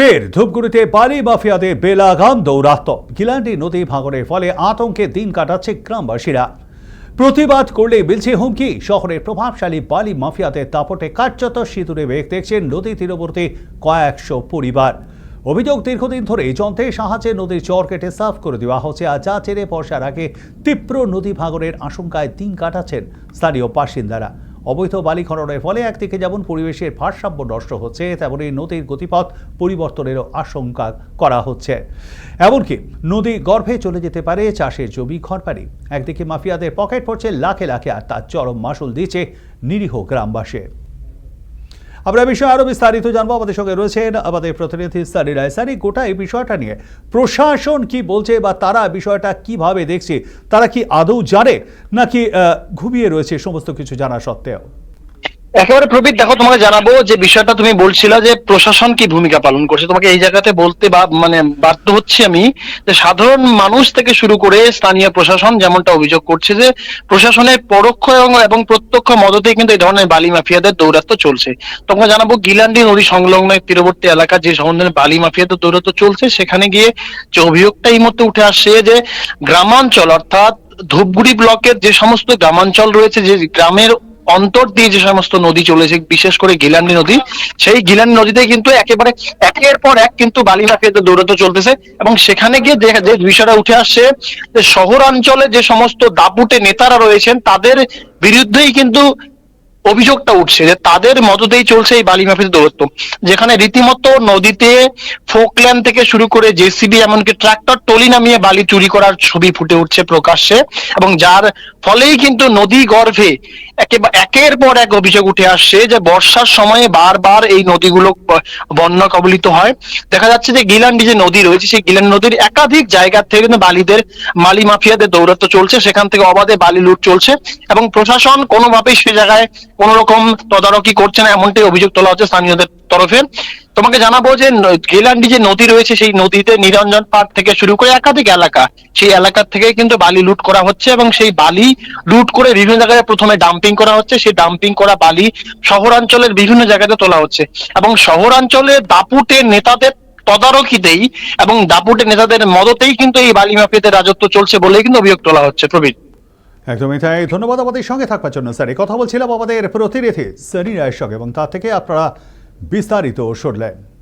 ফের ধূপগুড়িতে বালি মাফিয়াদের বেলাগাম দৌরাত্ম গিলান্ডি নদী ভাঙনের ফলে আতঙ্কে দিন কাটাচ্ছে গ্রামবাসীরা। প্রতিবাদ করলে মিলছে হুমকি। শহরের প্রভাবশালী বালি মাফিয়াদের দাপটে কার্যত সিঁদুরে বেগ দেখছেন নদী তীরবর্তী কয়েকশো পরিবার। অভিযোগ দীর্ঘদিন ধরে যন্ত্রের সাহায্যে নদীর চর কেটে সাফ করে দেওয়া হচ্ছে আর যা চেরে বর্ষার আগে তীব্র নদী ভাঙনের আশঙ্কায় দিন কাটাচ্ছেন স্থানীয় বাসিন্দারা। অবৈধ বালি খননের ফলে একদিকে যেমন পরিবেশের ভারসাম্য নষ্ট হচ্ছে তেমনই নদীর গতিপথ পরিবর্তনেরও আশঙ্কা করা হচ্ছে। এমনকি নদী গর্ভে চলে যেতে পারে চাষের জমি ঘরবাড়ি একদিকে মাফিয়াদের পকেট পড়ছে লাখে লাখে আর তার চরম মাসুল দিচ্ছে নিরীহ গ্রামবাসী। আমরা বিষয়ে আরও বিস্তারিত জানব। আমাদের সঙ্গে রয়েছেন আমাদের প্রতিনিধি সানি রায়। সানি, গোটা এই বিষয়টা নিয়ে প্রশাসন কি বলছে বা তারা বিষয়টা কীভাবে দেখছে, তারা কি আদৌ জানে নাকি ঘুমিয়ে রয়েছে, সমস্ত কিছু জানা সত্ত্বেও? একেবারে প্রবীর, দেখো তোমাকে জানাব যে বিষয়টা তুমি বলছিলা যে প্রশাসন কি ভূমিকা পালন করছে। তোমাকে এই জায়গাতে বলতে বা মানে বাধ্য হচ্ছি আমি যে সাধারণ মানুষ থেকে শুরু করে স্থানীয় প্রশাসন যেমনটা অভিযোগ করছে যে প্রশাসনের পরোক্ষ এবং প্রত্যক্ষ মদতেই কিন্তু এই ধরনের বালি মাফিয়াদের দৌরাত্ম চলছে। তোমাকে জানাব গিলান্ডি নদী সংলগ্ন তীরবর্তী এলাকা যে ধরনের বালি মাফিয়াদের দৌরাত্ম চলছে, সেখানে গিয়ে যে অভিযোগটা এই মুহূর্তে উঠে আসছে যে গ্রামাঞ্চল অর্থাৎ ধূপগুড়ি ব্লকের যে সমস্ত গ্রামাঞ্চল রয়েছে, যে গ্রামের অন্তর দিয়ে যে সমস্ত নদী চলেছে, বিশেষ করে গিলান্ডি নদী, সেই গিলান্ডি নদীতে কিন্তু একেবারে একের পর এক কিন্তু বালি মাফিয়াদের দৌড়াতে চলতেছে এবং সেখানে গিয়ে যে যে বিষয়টা উঠে আসছে যে শহরাঞ্চলে যে সমস্ত দাপুটে নেতারা রয়েছেন, তাদের বিরুদ্ধেই কিন্তু অভিযোগটা উঠছে যে তাদের মদতেই চলছে এই বালি মাফিয়া দৌরত্ব যেখানে রীতিমতো নদীতে ফোকল্যান্ড থেকে শুরু করে জেসিবি এমনকি ট্রাক্টর, টলি নামিয়ে বালি চুরি করার ছবি ফুটে উঠছে প্রকাশ্যে এবং যার ফলেই কিন্তু নদী গর্ভে একের পর এক অভিযোগ উঠে আসছে যে বর্ষার সময়ে বারবার এই নদীগুলো বন্যা কবলিত হয়। দেখা যাচ্ছে যে গিলান্ডি যে নদী রয়েছে, সেই গিলান্ডি নদীর একাধিক জায়গা থেকে কিন্তু বালিদের মালি মাফিয়াদের দৌরাত্ম চলছে। সেখান থেকে অবাধে বালি লুট চলছে এবং প্রশাসন কোনোভাবেই সে জায়গায় কোন রকম তদারকি করছে না, এমনটাই অভিযোগ তোলা হচ্ছে স্থানীয়দের তরফে। তোমাকে জানাব যে গেলান্ডি যে নদী রয়েছে, সেই নদীতে নিরঞ্জন পার্ক থেকে শুরু করে একাধিক এলাকা, সেই এলাকা থেকে কিন্তু বালি লুট করা হচ্ছে এবং সেই বালি লুট করে বিভিন্ন জায়গায় প্রথমে ডাম্পিং করা হচ্ছে। সেই ডাম্পিং করা বালি শহরাঞ্চলের বিভিন্ন জায়গাতে তোলা হচ্ছে এবং শহরাঞ্চলে দাপুটের নেতাদের তদারকিতেই এবং দাপুটের নেতাদের মদতেই কিন্তু এই বালি মাফিয়াদের রাজত্ব চলছে বলেই কিন্তু অভিযোগ তোলা হচ্ছে। প্রবীর। একদমই তাই। ধন্যবাদ আমাদের সঙ্গে থাকবার জন্য, স্যার। কথা বলছিলাম আমাদের প্রতিনিধি সানি রায়ের সঙ্গে, এবং তার থেকে আপনারা বিস্তারিত শুনলেন।